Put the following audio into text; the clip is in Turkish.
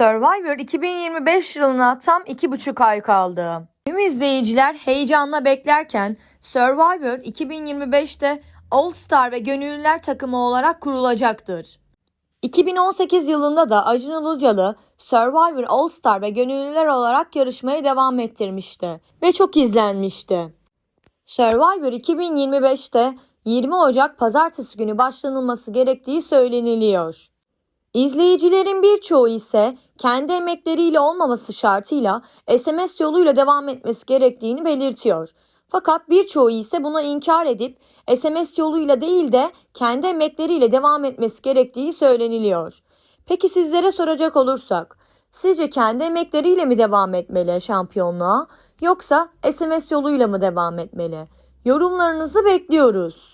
Survivor 2025 yılına tam iki buçuk ay kaldı. Tüm izleyiciler heyecanla beklerken Survivor 2025'te All Star ve Gönüllüler takımı olarak kurulacaktır. 2018 yılında da Acun Ilıcalı Survivor All Star ve Gönüllüler olarak yarışmaya devam ettirmişti ve çok izlenmişti. Survivor 2025'te 20 Ocak pazartesi günü başlanılması gerektiği söyleniliyor. İzleyicilerin birçoğu ise kendi emekleriyle olmaması şartıyla SMS yoluyla devam etmesi gerektiğini belirtiyor. Fakat birçoğu ise buna inkar edip SMS yoluyla değil de kendi emekleriyle devam etmesi gerektiği söyleniliyor. Peki sizlere soracak olursak, sizce kendi emekleriyle mi devam etmeli şampiyonluğa yoksa SMS yoluyla mı devam etmeli? Yorumlarınızı bekliyoruz.